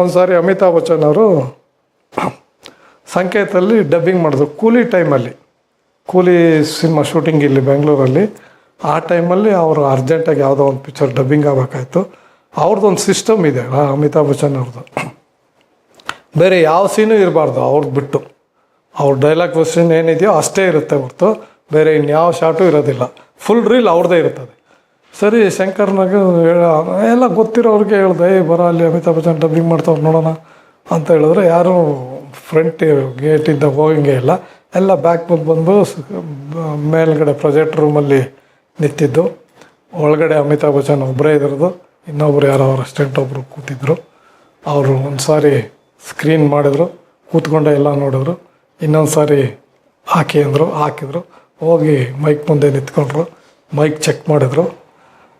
ಒಂದು ಸಾರಿ ಅಮಿತಾಬ್ ಬಚ್ಚನ್ ಅವರು ಸಂಕೇತಲ್ಲಿ ಡಬ್ಬಿಂಗ್ ಮಾಡಿದ್ರು. ಕೂಲಿ ಟೈಮಲ್ಲಿ ಕೂಲಿ ಸಿನಿಮಾ ಶೂಟಿಂಗ್ ಇಲ್ಲಿ ಬೆಂಗಳೂರಲ್ಲಿ ಆ ಟೈಮಲ್ಲಿ ಅವರು ಅರ್ಜೆಂಟಾಗಿ ಯಾವುದೋ ಒಂದು ಪಿಕ್ಚರ್ ಡಬ್ಬಿಂಗ್ ಆಗಬೇಕಾಯ್ತು. ಅವ್ರದ್ದೊಂದು ಸಿಸ್ಟಮ್ ಇದೆ ಅಮಿತಾಬ್ ಬಚ್ಚನ್ ಅವ್ರದ್ದು ಬೇರೆ ಯಾವ ಸೀನು ಇರಬಾರ್ದು ಅವ್ರದ್ದು ಬಿಟ್ಟು. ಅವ್ರ ಡೈಲಾಗ್ ಕ್ವಶನ್ ಏನಿದೆಯೋ ಅಷ್ಟೇ ಇರುತ್ತೆ ಹೊರತು. ಬೇರೆ ಇನ್ಯಾವ ಶಾಟು ಇರೋದಿಲ್ಲ. ಫುಲ್ ರೀಲ್ ಅವ್ರದ್ದೇ ಇರ್ತದೆ ಸರಿ, ಶಂಕರ್ನಾಗ ಹೇಳ, ಎಲ್ಲ ಗೊತ್ತಿರೋರಿಗೆ ಹೇಳ್ದೆ, ಏ, ಬರ ಅಲ್ಲಿ ಅಮಿತಾಬ್ ಬಚ್ಚನ್ ಡಬ್ಬಿಂಗ್ ಮಾಡ್ತಾವ್ರು ನೋಡೋಣ ಅಂತ ಹೇಳಿದ್ರೆ ಯಾರು ಫ್ರಂಟ್ ಗೇಟಿಂದ ಹೋಗಂಗೆ ಇಲ್ಲ. ಎಲ್ಲ ಬ್ಯಾಕ್ ಬಂದು ಬಂದು ಮೇಲ್ಗಡೆ ಪ್ರೊಜೆಕ್ಟ್ ರೂಮಲ್ಲಿ ನಿಂತಿದ್ದು. ಒಳಗಡೆ ಅಮಿತಾಬ್ ಬಚ್ಚನ್ ಒಬ್ಬರೇ ಇದ್ರದ್ದು. ಇನ್ನೊಬ್ರು ಯಾರೋ ಅವ್ರ ಅಸ್ಟೆಂಟ್ ಒಬ್ಬರು ಕೂತಿದ್ರು. ಅವರು ಒಂದು ಸಾರಿ ಸ್ಕ್ರೀನ್ ಮಾಡಿದ್ರು, ಕೂತ್ಕೊಂಡೆ ಎಲ್ಲ ನೋಡಿದ್ರು. ಇನ್ನೊಂದು ಸಾರಿ ಹಾಕಿ ಅಂದರು, ಹಾಕಿದ್ರು. ಹೋಗಿ ಮೈಕ್ ಮುಂದೆ ನಿಂತ್ಕೊಂಡ್ರು. ಮೈಕ್ ಚೆಕ್ ಮಾಡಿದ್ರು.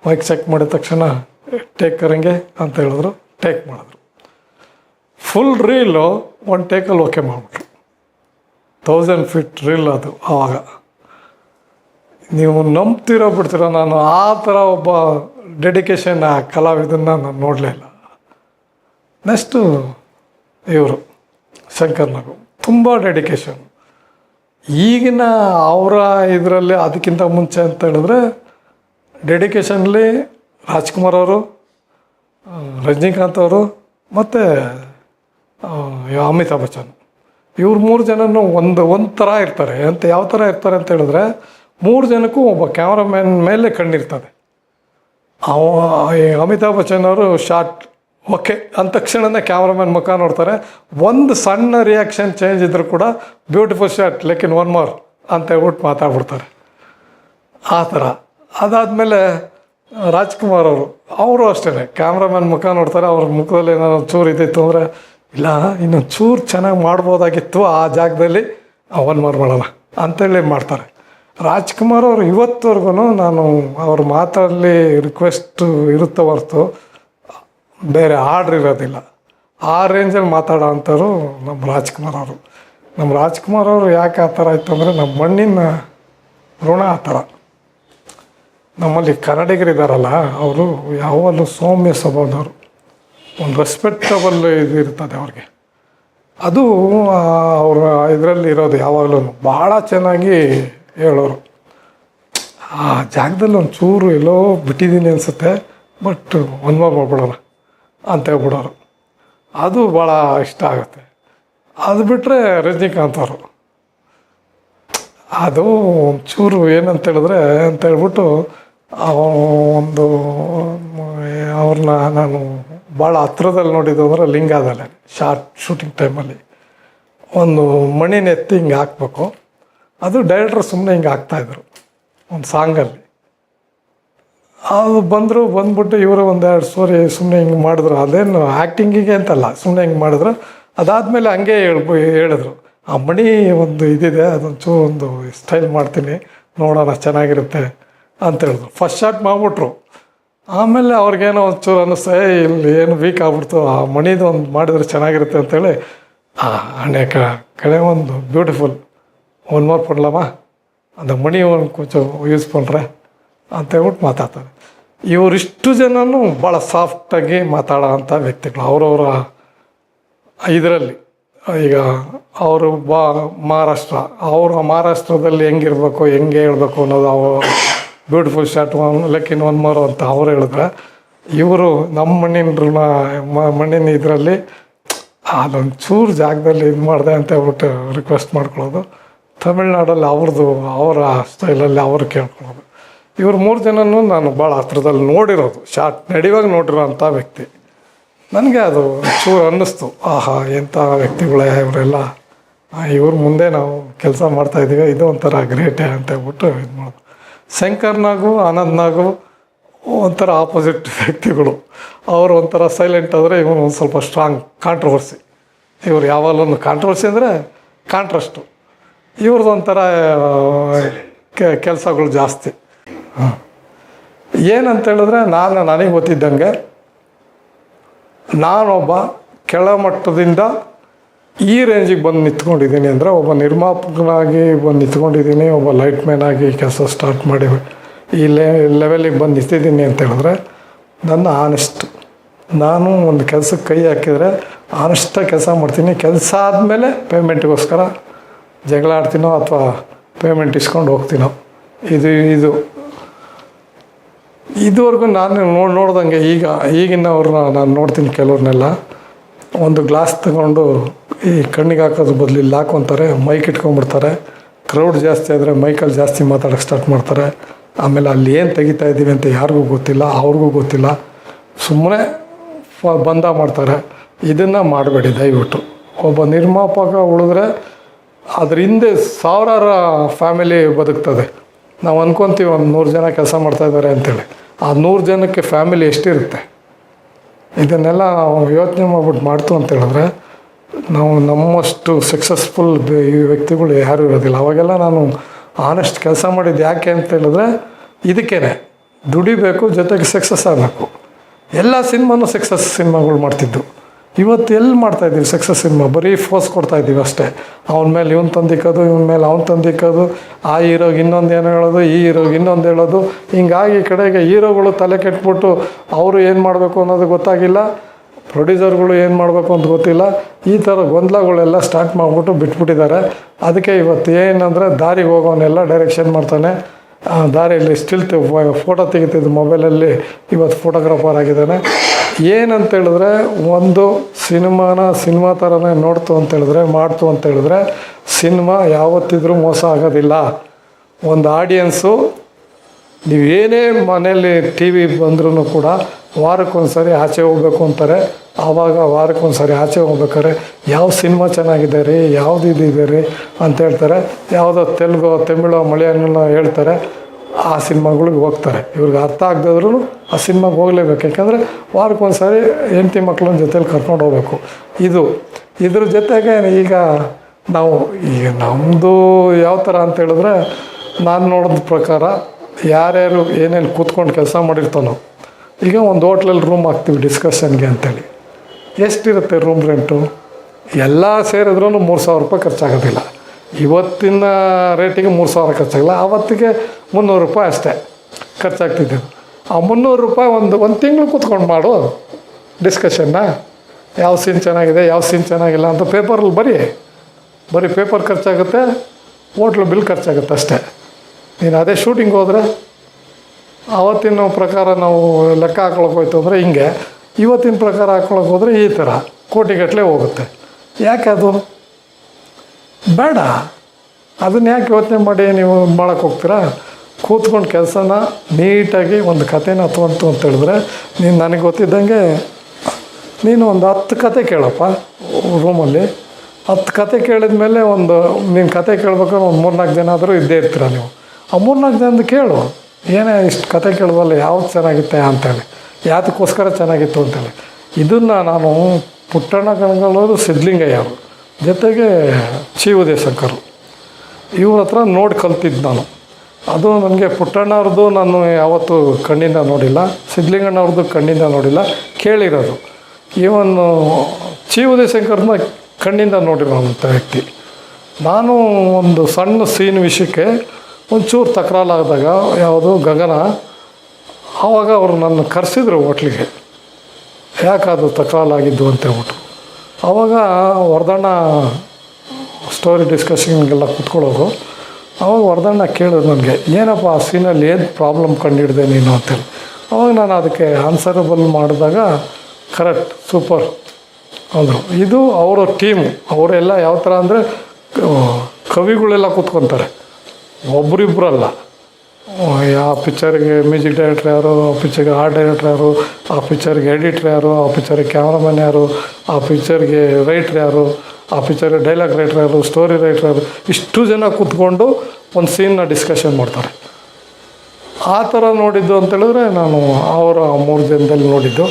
ಮೈಕ್ ಚೆಕ್ ಮಾಡಿದ ತಕ್ಷಣ ಟೇಕ್ ಕರಂಗೆ ಅಂತ ಹೇಳಿದ್ರು. ಟೇಕ್ ಮಾಡಿದ್ರು. ಫುಲ್ ರೀಲು ಒನ್ ಟೇಕಲ್ಲಿ ಓಕೆ ಮಾಡಿಬಿಟ್ರು. ತೌಸಂಡ್ ಫೀಟ್ ರೀಲ್ ಅದು ಆವಾಗ. ನೀವು ನಂಬ್ತಿರೋ ಬಿಡ್ತೀರೋ? ನಾನು ಆ ಥರ ಒಬ್ಬ ಡೆಡಿಕೇಶನ್ ಆ ಕಲಾವಿದನ್ನ ನಾನು ನೋಡಲೇ ಇಲ್ಲ. ನೆಕ್ಸ್ಟು ಇವರು ಶಂಕರ್ನಾಗು ತುಂಬ ಡೆಡಿಕೇಶನ್ ಈಗಿನ ಅವರ ಇದರಲ್ಲಿ ಅದಕ್ಕಿಂತ ಮುಂಚೆ ಅಂತ ಹೇಳಿದ್ರೆ ಡೆಡಿಕೇಶನ್ಲಿ ರಾಜ್ಕುಮಾರ್ ಅವರು ರಜನಿಕಾಂತ್ ಅವರು ಮತ್ತು ಅಮಿತಾಬ್ ಬಚ್ಚನ್. ಇವ್ರು ಮೂರು ಜನನು ಒಂದು ಒಂದು ಥರ ಇರ್ತಾರೆ. ಅಂತ ಯಾವ ಥರ ಇರ್ತಾರೆ ಅಂತ ಹೇಳಿದ್ರೆ, ಮೂರು ಜನಕ್ಕೂ ಒಬ್ಬ ಕ್ಯಾಮ್ರಾಮ್ಯಾನ್ ಮೇಲೆ ಕಣ್ಣಿರ್ತದೆ. ಅವ ಅಮಿತಾಬ್ ಬಚ್ಚನ್ ಅವರು ಶಾರ್ಟ್ ಓಕೆ ಅಂದ ತಕ್ಷಣನೇ ಕ್ಯಾಮ್ರಾಮ್ಯಾನ್ ಮುಖ ನೋಡ್ತಾರೆ. ಒಂದು ಸಣ್ಣ ರಿಯಾಕ್ಷನ್ ಚೇಂಜ್ ಇದ್ದರೂ ಕೂಡ beautiful shot in one more ಅಂತ ಹೇಳ್ಬಿಟ್ಟು ಮಾತಾಡ್ಬಿಡ್ತಾರೆ. ಆ ಥರ ಅದಾದಮೇಲೆ ರಾಜ್ಕುಮಾರ್ ಅವರು ಅವರು ಅಷ್ಟೇ ಕ್ಯಾಮ್ರಾಮನ್ ಮುಖ ನೋಡ್ತಾರೆ, ಅವ್ರ ಮುಖದಲ್ಲಿ ಏನಾದ್ರು ಚೂರು ಇದ್ದಿತ್ತು ಅಂದರೆ, ಇಲ್ಲ ಇನ್ನೊಂದು ಚೂರು ಚೆನ್ನಾಗಿ ಮಾಡ್ಬೋದಾಗಿತ್ತು ಆ ಜಾಗದಲ್ಲಿ ಒನ್ ಮಾರು ಮಾಡೋಣ ಅಂತೇಳಿ ಮಾಡ್ತಾರೆ. ರಾಜ್ಕುಮಾರ್ ಅವರು ಇವತ್ತವರೆಗೂ ನಾನು ಅವ್ರ ಮಾತಲ್ಲಿ ರಿಕ್ವೆಸ್ಟ್ ಇರುತ್ತೆ ಹೊರ್ತು, ಬೇರೆ ಆರ್ಡ್ರ್ ಇರೋದಿಲ್ಲ. ಆ ರೇಂಜಲ್ಲಿ ಮಾತಾಡೋ ಅಂಥವ್ರು ನಮ್ಮ ರಾಜ್ಕುಮಾರ್ ಅವರು. ನಮ್ಮ ರಾಜ್ಕುಮಾರ್ ಅವರು ಯಾಕೆ ಆ ಥರ ಇತ್ತು ಅಂದರೆ, ನಮ್ಮ ಮಣ್ಣಿನ ಋಣ ಆ ಥರ. ನಮ್ಮಲ್ಲಿ ಕನ್ನಡಿಗರಿದ್ದಾರಲ್ಲ ಅವರು ಯಾವಾಗಲೂ ಸೌಮ್ಯ ಸ್ವಭಾವದವರು. ಒಂದು ರೆಸ್ಪೆಕ್ಟಬಲ್ ಇದು ಇರ್ತದೆ ಅವ್ರಿಗೆ. ಅದು ಅವರ ಇದರಲ್ಲಿ ಇರೋದು ಯಾವಾಗಲೂ ಭಾಳ ಚೆನ್ನಾಗಿ ಹೇಳೋರು. ಆ ಜಾಗದಲ್ಲಿ ಒಂದು ಚೂರು ಎಲ್ಲೋ ಬಿಟ್ಟಿದ್ದೀನಿ ಅನಿಸುತ್ತೆ ಬಟ್ ಒಂದು ಮಾಡ್ಬಿಡೋಣ ಅಂತ ಹೇಳ್ಬಿಡೋರು. ಅದು ಭಾಳ ಇಷ್ಟ ಆಗುತ್ತೆ. ಅದು ಬಿಟ್ಟರೆ ರಜನಿಕಾಂತ್ ಅವರು. ಅದು ಒಂಚೂರು ಏನಂತ ಹೇಳಿದ್ರೆ ಅಂತ ಹೇಳ್ಬಿಟ್ಟು ಒಂದು ಅವ್ರನ್ನ ನಾನು ಭಾಳ ಹತ್ರದಲ್ಲಿ ನೋಡಿದ್ದು ಅಂದರೆ ಲಿಂಗಾದಲ್ಲಿ ಶಾರ್ಟ್ ಶೂಟಿಂಗ್ ಟೈಮಲ್ಲಿ. ಒಂದು ಮಣ್ಣಿನ ಎತ್ತಿ ಹಿಂಗೆ ಹಾಕ್ಬೇಕು. ಅದು ಡೈರೆಕ್ಟ್ರ್ ಸುಮ್ಮನೆ ಹಿಂಗೆ ಹಾಕ್ತಾಯಿದ್ರು ಒಂದು ಸಾಂಗಲ್ಲಿ ಅದು ಬಂದರು, ಬಂದ್ಬಿಟ್ಟು ಇವರು ಒಂದೆರಡು ಸ್ಟೋರಿ ಸುಮ್ಮನೆ ಹಿಂಗೆ ಮಾಡಿದ್ರು. ಅದೇನು ಆ್ಯಕ್ಟಿಂಗಿಗೆ ಅಂತಲ್ಲ ಸುಮ್ಮನೆ ಹಿಂಗೆ ಮಾಡಿದ್ರು. ಅದಾದಮೇಲೆ ಹಂಗೆ ಹೇಳ್ಬೋ, ಹೇಳಿದ್ರು. ಆ ಮಣಿ ಒಂದು ಇದಿದೆ ಅದೊಂದು ಒಂದು ಸ್ಟೈಲ್ ಮಾಡ್ತೀನಿ. ನೋಡೋಣ, ಚೆನ್ನಾಗಿರುತ್ತೆ. ಅಂತ ಹೇಳಿದ್ರು. ಫಸ್ಟ್ ಶಾಟ್ ಮಾಡಿಬಿಟ್ರು. ಆಮೇಲೆ ಅವ್ರಿಗೇನೋ ಒಂಚೂರು ಅನ್ನಿಸ್ತು ಇಲ್ಲಿ ಏನು ವೀಕ್ ಆಗ್ಬಿಡ್ತು, ಆ ಮಣಿದು ಒಂದು ಮಾಡಿದ್ರೆ ಚೆನ್ನಾಗಿರುತ್ತೆ ಅಂತೇಳಿ ಆ ಕ ಕಡೆ ಒಂದು ಬ್ಯೂಟಿಫುಲ್ ಒನ್ ಮೋರ್ ಅಂತ ಮಣಿ ಒಂದು கொஞ்சம் ಯೂಸ್ ಮಾಡ್ರೆ ಅಂತ ಹೇಳ್ಬಿಟ್ಟು ಮಾತಾಡ್ತಾರೆ. ಇವರಿಷ್ಟು ಜನನೂ ಭಾಳ ಸಾಫ್ಟಾಗಿ ಮಾತಾಡೋ ಅಂಥ ವ್ಯಕ್ತಿಗಳು. ಅವರವರ ಇದರಲ್ಲಿ, ಈಗ ಅವರು ಬಾ, ಮಹಾರಾಷ್ಟ್ರ. ಅವರು ಮಹಾರಾಷ್ಟ್ರದಲ್ಲಿ ಹೆಂಗಿರ್ಬೇಕು, ಹೆಂಗೆ ಹೇಳ್ಬೇಕು ಅನ್ನೋದು ಅವರು ಬ್ಯೂಟಿಫುಲ್ ಶಾಟ್ ಒನ್ ಲೆಕ್ಕಿನ ಒನ್ ಮೋರ್ ಅಂತ ಅವ್ರು ಹೇಳಿದ್ರೆ. ಇವರು ನಮ್ಮ ಮಣ್ಣಿನ ಮಣ್ಣಿನ ಇದರಲ್ಲಿ ಅದೊಂದು ಚೂರು ಜಾಗದಲ್ಲಿ ಇದು ಮಾಡಿದೆ ಅಂತ ಹೇಳ್ಬಿಟ್ಟು ರಿಕ್ವೆಸ್ಟ್ ಮಾಡ್ಕೊಳ್ಳೋದು. ತಮಿಳ್ನಾಡಲ್ಲಿ ಅವ್ರದ್ದು ಅವರ ಸ್ಟೈಲಲ್ಲಿ ಅವರು ಕೇಳ್ಕೊಳ್ಳೋದು. ಇವರು ಮೂರು ಜನನೂ ನಾನು ಭಾಳ ಹತ್ರದಲ್ಲಿ ನೋಡಿರೋದು. ಶಾರ್ಟ್ ನಡೆಯುವಾಗ ನೋಡಿರೋ ಅಂಥ ವ್ಯಕ್ತಿ. ನನಗೆ ಅದು ಚೂರು ಅನ್ನಿಸ್ತು. ಆಹಾ, ಎಂಥ ವ್ಯಕ್ತಿಗಳೇ ಇವರೆಲ್ಲ. ಇವ್ರ ಮುಂದೆ ನಾವು ಕೆಲಸ ಮಾಡ್ತಾಯಿದ್ದೀವಿ ಇದು ಒಂಥರ ಗ್ರೇಟೇ ಅಂತ ಹೇಳ್ಬಿಟ್ಟು ಇದು ಮಾಡೋದು. ಶಂಕರ್ನಾಗು, ಆನಂದ್ನಾಗೂ ಒಂಥರ ಆಪೋಸಿಟ್ ವ್ಯಕ್ತಿಗಳು. ಅವರು ಒಂಥರ ಸೈಲೆಂಟ್ ಆದರೆ ಇವನು ಒಂದು ಸ್ವಲ್ಪ ಸ್ಟ್ರಾಂಗ್ ಕಾಂಟ್ರವರ್ಸಿ ಇವರು ಯಾವಾಗಲೂ ಕಾಂಟ್ರವರ್ಸಿ ಅಂದರೆ ಕಾಂಟ್ರಸ್ಟು ಇವ್ರದ್ದು ಒಂಥರ ಕೆಲಸಗಳು ಜಾಸ್ತಿ. ಏನಂತ ಹೇಳಿದ್ರೆ ನಾನು, ನನಗೆ ಗೊತ್ತಿದ್ದಂಗೆ ನಾನೊಬ್ಬ ಕೆಳಮಟ್ಟದಿಂದ ಈ ರೇಂಜಿಗೆ ಬಂದು ನಿಂತ್ಕೊಂಡಿದ್ದೀನಿ ಅಂದರೆ ಒಬ್ಬ ನಿರ್ಮಾಪಕನಾಗಿ ಬಂದು ನಿಂತ್ಕೊಂಡಿದ್ದೀನಿ, ಒಬ್ಬ ಲೈಟ್ ಮ್ಯಾನ್ ಆಗಿ ಕೆಲಸ ಸ್ಟಾರ್ಟ್ ಮಾಡಿ ಈ ಲೆ ಲೆವೆಲಿಗೆ ಬಂದು ನಿಂತಿದ್ದೀನಿ ಅಂತ ಹೇಳಿದ್ರೆ ನನ್ನ ಆನೆಸ್ಟ್ ನಾನು ಒಂದು ಕೆಲಸಕ್ಕೆ ಕೈ ಹಾಕಿದರೆ ಆನೆಸ್ಟಾಗಿ ಕೆಲಸ ಮಾಡ್ತೀನಿ. ಕೆಲಸ ಆದಮೇಲೆ ಪೇಮೆಂಟ್ಗೋಸ್ಕರ ಜಗಳ ಆಡ್ತೀನೋ ಅಥವಾ ಪೇಮೆಂಟ್ ಇಸ್ಕೊಂಡು ಹೋಗ್ತೀನೋ, ಇದು ಇದು. ಇದುವರೆಗೂ ನಾನು ನೋಡಿ, ನೋಡ್ದಂಗೆ ಈಗ ಈಗಿನವ್ರನ್ನ ನಾನು ನೋಡ್ತೀನಿ ಕೆಲವ್ರನ್ನೆಲ್ಲ ಒಂದು ಗ್ಲಾಸ್ ತಗೊಂಡು ಈ ಕಣ್ಣಿಗೆ ಹಾಕೋದ್ರ ಬದಲು ಇಲ್ಲಿ ಹಾಕೊತಾರೆ ಮೈಕ್ ಇಟ್ಕೊಂಡ್ಬಿಡ್ತಾರೆ. ಕ್ರೌಡ್ ಜಾಸ್ತಿ ಆದರೆ ಮೈಕಲ್ಲಿ ಜಾಸ್ತಿ ಮಾತಾಡೋಕೆ ಸ್ಟಾರ್ಟ್ ಮಾಡ್ತಾರೆ. ಆಮೇಲೆ ಅಲ್ಲಿ ಏನು ತೆಗಿತಾ ಇದ್ದೀವಿ ಅಂತ ಯಾರಿಗೂ ಗೊತ್ತಿಲ್ಲ, ಅವ್ರಿಗೂ ಗೊತ್ತಿಲ್ಲ. ಸುಮ್ಮನೆ ಫ ಬಂದ ಮಾಡ್ತಾರೆ. ಇದನ್ನು ಮಾಡಬೇಡಿ ದಯವಿಟ್ಟು. ಒಬ್ಬ ನಿರ್ಮಾಪಕ ಉಳಿದ್ರೆ ಅದ್ರ ಹಿಂದೆ ಸಾವಿರಾರು ಫ್ಯಾಮಿಲಿ ಬದುಕ್ತದೆ. ನಾವು ಅಂದ್ಕೊತೀವಿ ಒಂದು ನೂರು ಜನ ಕೆಲಸ ಮಾಡ್ತಾಯಿದ್ದಾರೆ ಅಂತೇಳಿ. ಆ ನೂರು ಜನಕ್ಕೆ ಫ್ಯಾಮಿಲಿ ಎಷ್ಟಿರುತ್ತೆ? ಇದನ್ನೆಲ್ಲ ಯೋಚನೆ ಮಾಡ್ಬಿಟ್ಟು ಮಾಡ್ತು ಅಂತ ಹೇಳಿದ್ರೆ ನಾವು ನಮ್ಮಷ್ಟು ಸಕ್ಸಸ್ಫುಲ್ ಈ ವ್ಯಕ್ತಿಗಳು ಯಾರೂ ಇರೋದಿಲ್ಲ. ಅವಾಗೆಲ್ಲ ನಾನು ಆನೆಸ್ಟ್ ಕೆಲಸ ಮಾಡಿದ್ದು ಯಾಕೆ ಅಂತ ಹೇಳಿದ್ರೆ, ಇದಕ್ಕೇನೆ. ದುಡಿಬೇಕು, ಜೊತೆಗೆ ಸಕ್ಸಸ್ ಆಗಬೇಕು. ಎಲ್ಲ ಸಿನಿಮಾನು ಸಕ್ಸಸ್ ಸಿನಿಮಾಗಳು ಮಾಡ್ತಿದ್ದು ಇವತ್ತು ಎಲ್ಲಿ ಮಾಡ್ತಾ ಇದ್ದೀವಿ ಸಕ್ಸಸ್ ಸಿನಿಮಾ? ಬರೀ ಫೋರ್ಸ್ ಕೊಡ್ತಾ ಇದ್ದೀವಿ ಅಷ್ಟೇ. ಅವನ ಮೇಲೆ ಇವ್ನು ತಂದಿಕ್ಕೋದು ಇವನ ಮೇಲೆ ಅವ್ನು ತಂದಿಕ್ಕೋದು ಆ ಹೀರೋಗೆ ಇನ್ನೊಂದು ಏನು ಹೇಳೋದು, ಈ ಹೀರೋಗೆ ಇನ್ನೊಂದು ಹೇಳೋದು. ಹಿಂಗಾಗಿ ಕಡೆಗೆ ಹೀರೋಗಳು ತಲೆ ಕೆಟ್ಬಿಟ್ಟು ಅವರು ಏನು ಮಾಡಬೇಕು ಅನ್ನೋದು ಗೊತ್ತಾಗಿಲ್ಲ. ಪ್ರೊಡ್ಯೂಸರ್ಗಳು ಏನು ಮಾಡಬೇಕು ಅಂತ ಗೊತ್ತಿಲ್ಲ. ಈ ಥರ ಗೊಂದಲಗಳೆಲ್ಲ ಸ್ಟಾರ್ಟ್ ಮಾಡಿಬಿಟ್ಟು ಬಿಟ್ಬಿಟ್ಟಿದ್ದಾರೆ. ಅದಕ್ಕೆ ಇವತ್ತು ಏನಂದರೆ ದಾರಿಗೆ ಹೋಗೋನೆಲ್ಲ ಡೈರೆಕ್ಷನ್ ಮಾಡ್ತಾನೆ. ದಾರಿಯಲ್ಲಿ ಸ್ಟಿಲ್ ಫೋಟೋ ತೆಗಿತಿದ್ದು ಮೊಬೈಲಲ್ಲಿ ಇವತ್ತು ಫೋಟೋಗ್ರಾಫರ್ ಆಗಿದ್ದಾನೆ. ಏನಂತ ಹೇಳಿದ್ರೆ ಒಂದು ಸಿನಿಮಾನ ಸಿನಿಮಾ ಥರನೇ ನೋಡ್ತು ಅಂತ ಹೇಳಿದ್ರೆ, ಮಾಡ್ತು ಅಂತ ಹೇಳಿದ್ರೆ ಸಿನಿಮಾ ಯಾವತ್ತಿದ್ರೂ ಮೋಸ ಆಗೋದಿಲ್ಲ. ಒಂದು ಆಡಿಯನ್ಸು ನೀವೇನೇ ಮನೆಯಲ್ಲಿ ಟಿ ವಿ ಬಂದ್ರೂ ಕೂಡ ವಾರಕ್ಕೊಂದ್ಸರಿ ಆಚೆ ಹೋಗ್ಬೇಕು ಅಂತಾರೆ. ಆವಾಗ ವಾರಕ್ಕೊಂದ್ಸರಿ ಆಚೆ ಹೋಗ್ಬೇಕಾದ್ರೆ ಯಾವ ಸಿನಿಮಾ ಚೆನ್ನಾಗಿದೆ ರೀ, ಯಾವ್ದು ಇದಿದೆ ರೀ ಅಂತ ಹೇಳ್ತಾರೆ. ಯಾವುದೋ ತೆಲುಗು, ತಮಿಳು, ಮಲಯಾಳನ ಹೇಳ್ತಾರೆ. ಆ ಸಿನಿಮಾಗಳಿಗೆ ಹೋಗ್ತಾರೆ. ಇವ್ರಿಗೆ ಅರ್ಥ ಆಗದಿದ್ರು ಆ ಸಿನಿಮಾಗೆ ಹೋಗಲೇಬೇಕು. ಯಾಕಂದರೆ ವಾರಕ್ಕೊಂದ್ಸರಿ ಹೆಂಡತಿ ಮಕ್ಳನ್ನ ಜೊತೇಲಿ ಕರ್ಕೊಂಡು ಹೋಗ್ಬೇಕು. ಇದು, ಇದ್ರ ಜೊತೆಗೆ ಈಗ ನಾವು ಈಗ ನಮ್ಮದು ಯಾವ ಥರ ಅಂತ ಹೇಳಿದ್ರೆ, ನಾನು ನೋಡಿದ ಪ್ರಕಾರ ಯಾರ್ಯಾರು ಏನೇನು ಕೂತ್ಕೊಂಡು ಕೆಲಸ ಮಾಡಿರ್ತಾನೋ, ಈಗ ಒಂದು ಹೋಟ್ಲಲ್ಲಿ ರೂಮ್ ಹಾಕ್ತೀವಿ ಡಿಸ್ಕಷನ್ಗೆ ಅಂತೇಳಿ. ಎಷ್ಟಿರುತ್ತೆ ರೂಮ್ ರೆಂಟು ಎಲ್ಲ ಸೇರಿದ್ರೂ ಮೂರು ಸಾವಿರ ರೂಪಾಯಿ ಖರ್ಚಾಗೋದಿಲ್ಲ. ಇವತ್ತಿನ ರೇಟಿಗೆ ಮೂರು ಸಾವಿರ ಖರ್ಚಾಗಲ್ಲ ಆವತ್ತಿಗೆ ಮುನ್ನೂರು ರೂಪಾಯಿ ಅಷ್ಟೇ ಖರ್ಚಾಗ್ತಿದ್ದೆ ಆ ಮುನ್ನೂರು ರೂಪಾಯಿ ಒಂದು ಒಂದು ತಿಂಗಳು ಕೂತ್ಕೊಂಡು ಮಾಡು ಡಿಸ್ಕಷನ್ನ ಯಾವ ಸೀನ್ ಚೆನ್ನಾಗಿದೆ, ಯಾವ ಸೀನ್ ಚೆನ್ನಾಗಿಲ್ಲ ಅಂತ ಪೇಪರಲ್ಲಿ ಬರೀ. ಬರೀ ಪೇಪರ್ ಖರ್ಚಾಗುತ್ತೆ ಹೋಟ್ಲು ಬಿಲ್ ಖರ್ಚಾಗುತ್ತೆ ಅಷ್ಟೇ. ನೀನು ಅದೇ ಶೂಟಿಂಗ್ ಹೋದರೆ ಆವತ್ತಿನ ಪ್ರಕಾರ ನಾವು ಲೆಕ್ಕ ಹಾಕೊಳಕ್ಕೆ ಹೋಯ್ತು ಅಂದರೆ ಹಿಂಗೆ. ಇವತ್ತಿನ ಪ್ರಕಾರ ಹಾಕೊಳಕ್ಕೆ ಹೋದರೆ ಈ ಥರ ಕೋಟಿಗಟ್ಟಲೆ ಹೋಗುತ್ತೆ. ಯಾಕೆ ಅದು? ಬೇಡ. ಅದನ್ನ ಯಾಕೆ ಯೋಚನೆ ಮಾಡಿ ನೀವು ಮಾಡೋಕ್ಕೆ ಹೋಗ್ತೀರಾ? ಕೂತ್ಕೊಂಡು ಕೆಲಸನ ನೀಟಾಗಿ ಒಂದು ಕಥೆನ ತೊಗೊಂತು ಅಂತ ಹೇಳಿದ್ರೆ ನೀನು ನನಗೆ ಗೊತ್ತಿದ್ದಂಗೆ ನೀನು ಒಂದು ಹತ್ತು ಕತೆ ಕೇಳಪ್ಪ ರೂಮಲ್ಲಿ ಹತ್ತು ಕತೆ ಕೇಳಿದ ಮೇಲೆ ಒಂದು, ನೀನು ಕತೆ ಕೇಳ್ಬೇಕಾದ್ರೆ ಒಂದು ಮೂರ್ನಾಲ್ಕು ಜನ ಆದರೂ ಇದ್ದೇ ಇರ್ತೀರ ನೀವು. ಆ ಮೂರ್ನಾಲ್ಕು ಜನದ ಕೇಳು. ಏನೇ ಇಷ್ಟು ಕತೆ ಕೇಳುವಲ್ಲ ಯಾವ್ದು ಚೆನ್ನಾಗಿತ್ತೆ ಅಂತೇಳಿ. ಯಾತಕ್ಕೋಸ್ಕರ ಚೆನ್ನಾಗಿತ್ತು ಅಂತೇಳಿ. ಇದನ್ನು ನಾನು ಪುಟ್ಟಣ್ಣ ಕಣಗಳವರು ಸಿದ್ಧಲಿಂಗಯ್ಯ ಅವರು ಜೊತೆಗೆ ಚಿ ಉದಯಶಂಕರು ಇವ್ರ ಹತ್ರ ನೋಡಿ ಕಲ್ತಿದ್ದು ನಾನು. ಅದು ನನಗೆ ಪುಟ್ಟಣ್ಣವ್ರದ್ದು ನಾನು ಯಾವತ್ತೂ ಕಣ್ಣಿಂದ ನೋಡಿಲ್ಲ ಸಿದ್ಧಲಿಂಗಣ್ಣವ್ರದ್ದು ಕಣ್ಣಿಂದ ನೋಡಿಲ್ಲ, ಕೇಳಿರೋದು. ಇವನು ಚಿ ಉದಯಶಂಕರ್ನ ಕಣ್ಣಿಂದ ನೋಡಿರೋಂಥ ವ್ಯಕ್ತಿ. ನಾನು ಒಂದು ಸಣ್ಣ ಸೀನ್ ವಿಷಯಕ್ಕೆ ಒಂಚೂರು ತಕರಾಲಾದಾಗ ಯಾವುದು ಗಗನ, ಆವಾಗ ಅವರು ನನ್ನ ಕರೆಸಿದ್ರು ಹೋಟ್ಲಿಗೆ. ಯಾಕಾದರೂ ತಕರಾಲಾಗಿದ್ದು ಅಂತ ಹೇಳ್ಬಿಟ್ಟು. ಆವಾಗ ವರದಣ್ಣ ಸ್ಟೋರಿ ಡಿಸ್ಕಷನ್ಗೆಲ್ಲ ಕುತ್ಕೊಳ್ಳೋರು ಆವಾಗ ವರದಣ್ಣ ಕೇಳಿದ್ರು ನನಗೆ, ಏನಪ್ಪ ಆ ಸೀನಲ್ಲಿ ಏನು ಪ್ರಾಬ್ಲಮ್ ಕಂಡಿಡಿದೆ ನೀನು? ಅಂತೇಳಿ ಆವಾಗ ನಾನು ಅದಕ್ಕೆ ಆನ್ಸರಬಲ್ ಮಾಡಿದಾಗ ಕರೆಕ್ಟ್ ಸೂಪರ್ ಅಂದರು. ಇದು ಅವರ ಟೀಮ್ ಅವರೆಲ್ಲ ಯಾವ ಥರ ಅಂದರೆ, ಕವಿಗಳೆಲ್ಲ ಕೂತ್ಕೊತಾರೆ. ಒಬ್ರಿಬ್ರಲ್ಲ. ಆ ಪಿಕ್ಚರ್ಗೆ ಮ್ಯೂಸಿಕ್ ಡೈರೆಕ್ಟ್ರ್ ಯಾರು, ಆ ಪಿಕ್ಚರ್ಗೆ ಆರ್ಟ್ ಡೈರೆಕ್ಟ್ರ್ ಯಾರು, ಆ ಪಿಕ್ಚರ್ಗೆ ಎಡಿಟ್ರ್ ಯಾರು, ಆ ಪಿಕ್ಚರ್ಗೆ ಕ್ಯಾಮ್ರಾಮನ್ ಯಾರು, ಆ ಪಿಕ್ಚರ್ಗೆ ರೈಟ್ರ್ ಯಾರು, ಆ ಪಿಕ್ಚರ್ಗೆ ಡೈಲಾಗ್ ರೈಟ್ರ್ ಯಾರು, ಸ್ಟೋರಿ ರೈಟ್ರ್ ಯಾರು, ಇಷ್ಟು ಜನ ಕೂತ್ಕೊಂಡು ಒಂದು ಸೀನ್ನ ಡಿಸ್ಕಷನ್ ಮಾಡ್ತಾರೆ. ಆ ಥರ ನೋಡಿದ್ದು ಅಂತೇಳಿದ್ರೆ ನಾನು ಅವರ ಮೂರು ಜನದಲ್ಲಿ ನೋಡಿದ್ದು.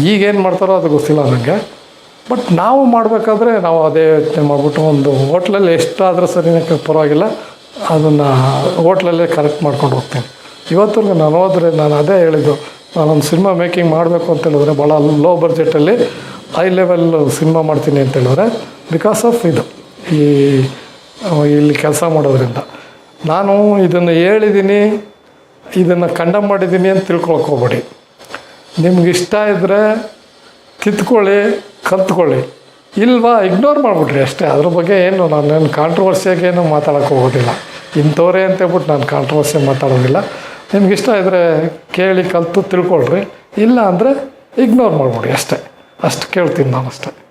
ಈಗೇನು ಮಾಡ್ತಾರೋ ಅದು ಗೊತ್ತಿಲ್ಲ ನನಗೆ ಬಟ್ ನಾವು ಮಾಡಬೇಕಾದ್ರೆ ನಾವು ಅದೇ ಯೋಚನೆ ಮಾಡಿಬಿಟ್ಟು ಒಂದು ಹೋಟ್ಲಲ್ಲಿ ಎಷ್ಟಾದರೂ ಸರಿನಕ್ಕೆ ಪರವಾಗಿಲ್ಲ. ಅದನ್ನು ಹೋಟ್ಲಲ್ಲೇ ಕರೆಕ್ಟ್ ಮಾಡ್ಕೊಂಡು ಹೋಗ್ತೀನಿ. ಇವತ್ತಿಗೂ ನಾನು ಹೋದರೆ ನಾನು ಅದೇ ಹೇಳಿದ್ದು, ನಾನೊಂದು ಸಿನಿಮಾ ಮೇಕಿಂಗ್ ಮಾಡಬೇಕು ಅಂತ ಹೇಳಿದ್ರೆ ಭಾಳ ಲೋ ಬಜೆಟಲ್ಲಿ ಹೈ ಲೆವೆಲ್ ಸಿನಿಮಾ ಮಾಡ್ತೀನಿ ಅಂತ ಹೇಳಿದ್ರೆ ಬಿಕಾಸ್ ಆಫ್ ಇದು, ಈ ಇಲ್ಲಿ ಕೆಲಸ ಮಾಡೋದ್ರಿಂದ. ನಾನು ಇದನ್ನು ಹೇಳಿದ್ದೀನಿ ಇದನ್ನು ಕಂಡಮ್ ಮಾಡಿದ್ದೀನಿ ಅಂತ ತಿಳ್ಕೊಳಕ್ಕೆ ಹೋಗ್ಬೇಡಿ. ನಿಮ್ಗೆ ಇಷ್ಟ ಇದ್ದರೆ ಕಿತ್ಕೊಳ್ಳಿ ಕಲ್ತ್ಕೊಳ್ಳಿ. ಇಲ್ವಾ ಇಗ್ನೋರ್ ಮಾಡಿಬಿಟ್ರಿ ಅಷ್ಟೇ. ಅದ್ರ ಬಗ್ಗೆ ಏನು, ನಾನೇನು ಕಾಂಟ್ರವರ್ಸಿಯಾಗಿ ಏನು ಮಾತಾಡೋಕ್ಕೆ ಹೋಗೋದಿಲ್ಲ. ಇಂಥವ್ರೇ ಅಂತ ಹೇಳ್ಬಿಟ್ಟು ನಾನು ಕಾಂಟ್ರವರ್ಸಿ ಮಾತಾಡೋದಿಲ್ಲ. ನಿಮ್ಗೆ ಇಷ್ಟ ಇದ್ದರೆ ಕೇಳಿ ಕಲಿತು ತಿಳ್ಕೊಳ್ರಿ. ಇಲ್ಲ ಅಂದರೆ ಇಗ್ನೋರ್ ಮಾಡಿಬಿಡಿ ಅಷ್ಟೇ. ಅಷ್ಟು ಕೇಳ್ತೀನಿ ನಾನು ಅಷ್ಟೇ